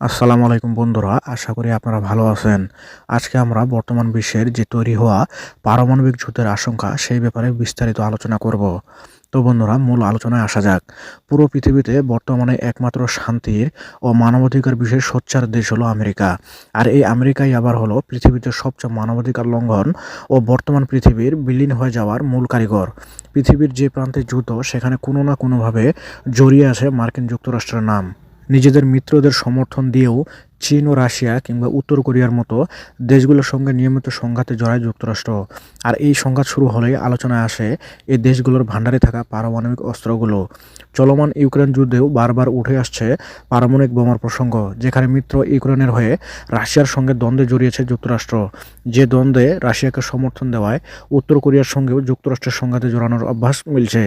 আসসালামু আলাইকুম বন্ধুরা, আশা করি আপনারা ভালো আছেন। আজকে আমরা বর্তমান বিশ্বের যে তৈরি হওয়া পারমাণবিক যুদ্ধের আশঙ্কা, সেই ব্যাপারে বিস্তারিত আলোচনা করব। তো বন্ধুরা, মূল আলোচনায় আসা যাক। পুরো পৃথিবীতে বর্তমানে একমাত্র শান্তির ও মানবাধিকার বিষয়ে সোচ্চার দেশ হলো আমেরিকা। আর এই আমেরিকাই আবার হলো পৃথিবীতে সবচেয়ে মানবাধিকার লঙ্ঘন ও বর্তমান পৃথিবীর বিলীন হয়ে যাওয়ার মূল কারিগর। পৃথিবীর যে প্রান্তে যুদ্ধ, সেখানে কোনো না কোনোভাবে জড়িয়ে আছে মার্কিন যুক্তরাষ্ট্রের নাম। নিজেদের মিত্রদের সমর্থন দিয়েও চীন ও রাশিয়া কিংবা উত্তর কোরিয়ার মতো দেশগুলোর সঙ্গে নিয়মিত সংঘাতে জড়ায় যুক্তরাষ্ট্র। আর এই সংঘাত শুরু হলেই আলোচনায় আসে এই দেশগুলোর ভাণ্ডারে থাকা পারমাণবিক অস্ত্রগুলো। চলমান ইউক্রেন যুদ্ধেও বারবার উঠে আসছে পারমাণবিক বোমার প্রসঙ্গ, যেখানে মিত্র ইউক্রেনের হয়ে রাশিয়ার সঙ্গে দ্বন্দ্বে জড়িয়েছে যুক্তরাষ্ট্র। যে দ্বন্দ্বে রাশিয়াকে সমর্থন দেওয়ায় উত্তর কোরিয়ার সঙ্গেও যুক্তরাষ্ট্রের সংঘাতে জড়ানোর অভ্যাস মিলছে।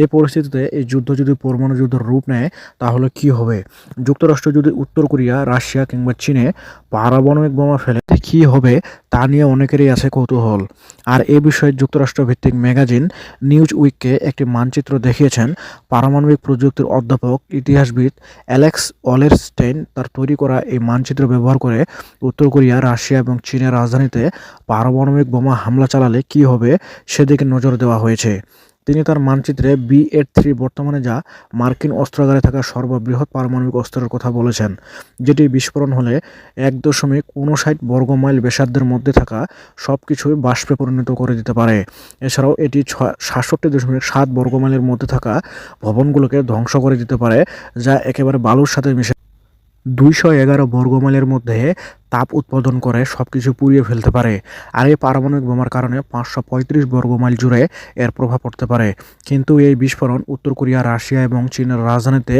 এই পরিস্থিতিতে এই যুদ্ধ যদি পরমাণু যুদ্ধের রূপ নেয়, তাহলে কি হবে? যুক্তরাষ্ট্র যদি উত্তর কোরিয়া, রাশিয়া কিংবা চীনে পারমাণবিক বোমা ফেলে কী হবে তা নিয়ে অনেকেরই আছে কৌতূহল। আর এ বিষয়ে যুক্তরাষ্ট্র ভিত্তিক ম্যাগাজিন নিউজ উইককে একটি মানচিত্র দেখিয়েছেন পারমাণবিক প্রযুক্তির অধ্যাপক, ইতিহাসবিদ অ্যালেক্স ওয়ালেরস্টেইন। তার তৈরি করা এই মানচিত্র ব্যবহার করে উত্তর কোরিয়া, রাশিয়া এবং চীনের রাজধানীতে পারমাণবিক বোমা হামলা চালালে কী হবে সেদিকে নজর দেওয়া হয়েছে। তিনি তার মানচিত্রে বি থ্রি বর্তমানে যা মার্কিন অস্ত্রাগারে থাকা সর্ববৃহৎ পারমাণবিক অস্ত্রের কথা বলেছেন, যেটি বিস্ফোরণ হলে এক দশমিক উনষাট বর্গমাইল ব্যাসার্ধের মধ্যে থাকা সব কিছুই বাষ্পে পরিণত করে দিতে পারে। এছাড়াও এটি সাতষট্টি দশমিক সাত বর্গমাইলের মধ্যে থাকা ভবনগুলোকে ধ্বংস করে দিতে পারে, যা একেবারে বালুর সাথে মিশে দুইশো এগারো বর্গমাইলের মধ্যে তাপ উৎপাদন করে সব কিছু পুড়িয়ে ফেলতে পারে। আর এই পারমাণবিক বোমার কারণে পাঁচশো পঁয়ত্রিশ বর্গমাইল জুড়ে এর প্রভাব পড়তে পারে। কিন্তু এই বিস্ফোরণ উত্তর কোরিয়া, রাশিয়া এবং চীনের রাজধানীতে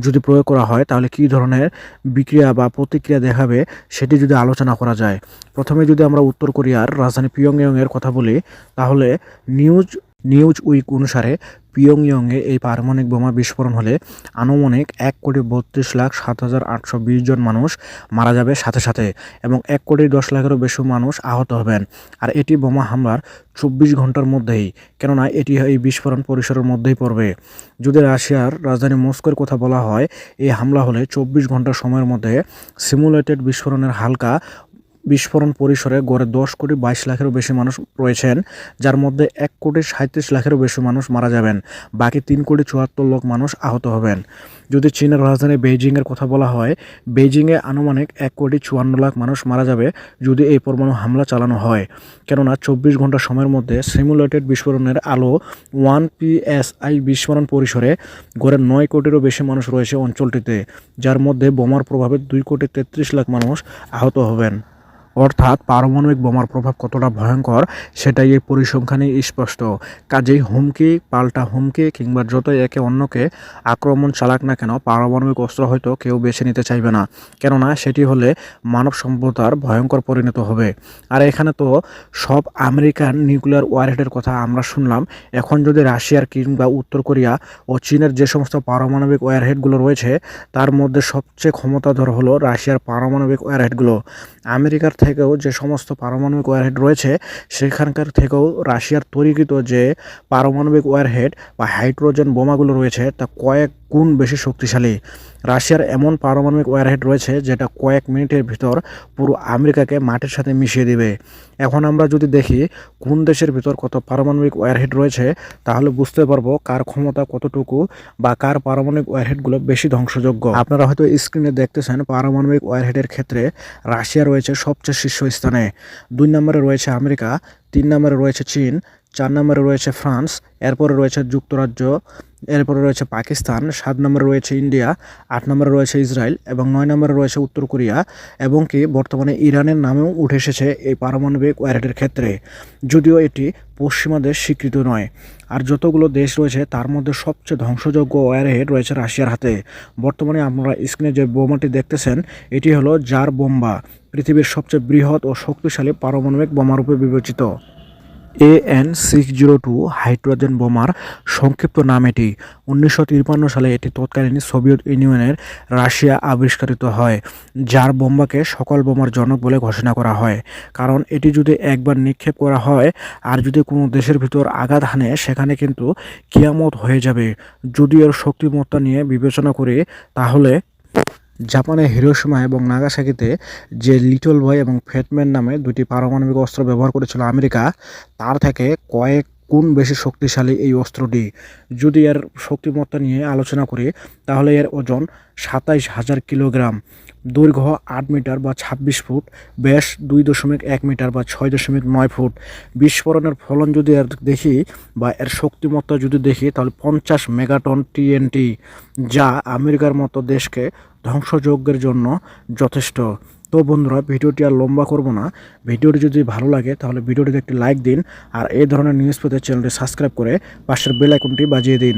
যদি প্রয়োগ করা হয়, তাহলে কী ধরনের বিক্রিয়া বা প্রতিক্রিয়া দেখাবে সেটি যদি আলোচনা করা যায়। প্রথমে যদি আমরা উত্তর কোরিয়ার রাজধানী পিয়ংইয়ংয়ের কথা বলি, তাহলে নিউজ নিউজ উইক অনুসারে পিয়ংইয়ংয়ে এই পারমাণবিক বোমা বিস্ফোরণ হলে আনুমানিক এক কোটি বত্রিশ লাখ সাত হাজার আটশো বিশ জন মানুষ মারা যাবে সাথে সাথে এবং এক কোটি দশ লাখেরও বেশি মানুষ আহত হবেন। আর এটি বোমা হামলার চব্বিশ ঘণ্টার মধ্যেই, কেননা এটি এই বিস্ফোরণ পরিসরের মধ্যেই পড়বে। যদি রাশিয়ার রাজধানী মস্কোর কথা বলা হয়, এই হামলা হলে চব্বিশ ঘণ্টা সময়ের মধ্যে সিমুলেটেড বিস্ফোরণের হালকা বিস্ফোরণ পরিসরে গড়ে দশ কোটি বাইশ লাখেরও বেশি মানুষ রয়েছেন, যার মধ্যে এক কোটি সাঁত্রিশ লাখেরও বেশি মানুষ মারা যাবেন। বাকি তিন কোটি চুয়াত্তর লাখ মানুষ আহত হবেন। যদি চীনের রাজধানী বেইজিংয়ের কথা বলা হয়, বেইজিংয়ে আনুমানিক এক কোটি চুয়ান্ন লাখ মানুষ মারা যাবে যদি এই পরমাণু হামলা চালানো হয়। কেননা চব্বিশ ঘণ্টা সময়ের মধ্যে সিমুলেটেড বিস্ফোরণের আলো ওয়ান পিএসআই বিস্ফোরণ পরিসরে গড়ে নয় কোটিরও বেশি মানুষ রয়েছে অঞ্চলটিতে, যার মধ্যে বোমার প্রভাবে দুই কোটি তেত্রিশ লাখ মানুষ আহত হবেন। অর্থাৎ পারমাণবিক বোমার প্রভাব কতটা ভয়ঙ্কর, সেটাই এই পরিসংখ্যানে স্পষ্ট। কাজেই হুমকি, পাল্টা হুমকি কিংবা যতই একে অন্যকে আক্রমণ চালাক না কেন, পারমাণবিক অস্ত্র হয়তো কেউ বেছে নিতে চাইবে না। কেননা, সেটি হলে মানব সভ্যতার ভয়ঙ্কর পরিণত হবে। আর এখানে তো সব আমেরিকান নিউক্লিয়ার ওয়ারহেডের কথা আমরা শুনলাম। এখন যদি রাশিয়ার কিংবা উত্তর কোরিয়া ও চীনের যে সমস্ত পারমাণবিক ওয়ারহেডগুলো রয়েছে, তার মধ্যে সবচেয়ে ক্ষমতাধর হলো রাশিয়ার পারমাণবিক ওয়ারহেডগুলো। আমেরিকার থেকেও যে সমস্ত পারমাণবিক ওয়ারহেড রয়েছে, সেখানকার থেকেও রাশিয়ার তৈরিকৃত যে পারমাণবিক ওয়ারহেড বা হাইড্রোজেন বোমাগুলো রয়েছে, তা কয়েক গুণ বেশি শক্তিশালী? রাশিয়ার এমন পারমাণবিক ওয়ারহেড রয়েছে যেটা কয়েক মিনিটের ভিতর পুরো আমেরিকাকে মাটির সাথে মিশিয়ে দিবে। এখন আমরা যদি দেখি কোন দেশের ভিতর কত পারমাণবিক ওয়ারহেড রয়েছে, তাহলে বুঝতে পারব কার ক্ষমতা কতটুকু বা কার পারমাণবিক ওয়ারহেডগুলো বেশি ধ্বংসযোগ্য। আপনারা হয়তো স্ক্রিনে দেখতেছেন পারমাণবিক ওয়ারহেডের ক্ষেত্রে রাশিয়া রয়েছে সবচেয়ে শীর্ষস্থানে। দুই নম্বরে রয়েছে আমেরিকা, তিন নম্বরে রয়েছে চীন, চার নম্বরে রয়েছে ফ্রান্স, এরপরে রয়েছে যুক্তরাজ্য এরপরে রয়েছে পাকিস্তান, সাত নম্বরে রয়েছে ইন্ডিয়া, আট নম্বরে রয়েছে ইসরায়েল এবং নয় নম্বরে রয়েছে উত্তর কোরিয়া এবং কি বর্তমানে ইরানের নামেও উঠে এসেছে এই পারমাণবিক ওয়ারেটের ক্ষেত্রে। যদিও এটি পশ্চিমা দেশ স্বীকৃত নয়, আর যতগুলো দেশ রয়েছে তার মধ্যে সবচেয়ে ধ্বংসযোগ্য ওয়ারহেড রয়েছে রাশিয়ার হাতে। বর্তমানে আপনারা স্ক্রিনে যে বোমাটি দেখতেছেন, এটি হলো জার বোম্বা, পৃথিবীর সবচেয়ে বৃহৎ ও শক্তিশালী পারমাণবিক বোমারূপে বিবেচিত। A N six zero two hydrogen বোমার সংক্ষিপ্ত নাম এটি। উনিশশো তিপ্পান্ন সালে এটি তৎকালীন সোভিয়েত ইউনিয়নের রাশিয়া আবিষ্কারিত হয়, যার বোম্বাকে সকল বোমার জনক বলে ঘোষণা করা হয়। কারণ এটি যদি একবার নিক্ষেপ করা হয়, আর যদি কোনো দেশের ভিতর আঘাত হানে, সেখানে কিন্তু কিয়ামত হয়ে যাবে। যদি এর শক্তিমত্তা নিয়ে বিবেচনা করি, তাহলে জাপানের হিরোসীমা এবং নাগাসাকিতে যে লিটল বয় এবং ফেটম্যান নামে দুটি পারমাণবিক অস্ত্র ব্যবহার করেছিল আমেরিকা, তার থেকে কয়েক গুণ বেশি শক্তিশালী এই অস্ত্রটি? যদি এর শক্তিমত্তা নিয়ে আলোচনা করি, তাহলে এর ওজন সাতাইশ হাজার কিলোগ্রাম। দৈর্ঘ্য আট মিটার বা ছাব্বিশ ফুট। ব্যাস দুই দশমিক এক মিটার বা ছয় দশমিক নয় ফুট। বিস্ফোরণের ফলন যদি এর দেখি বা এর শক্তিমত্তা যদি দেখি, তাহলে পঞ্চাশ মেগাটন টিএনটি, যা আমেরিকার মতো দেশকে ধ্বংসযজ্ঞের জন্য যথেষ্ট। তো বন্ধুরা, ভিডিওটি আর লম্বা করব না। ভিডিওটি যদি ভালো লাগে, তাহলে ভিডিওটিতে একটি লাইক দিন আর এই ধরনের নিউজ পেতে চ্যানেলটি সাবস্ক্রাইব করে পাশের বেল আইকনটি বাজিয়ে দিন।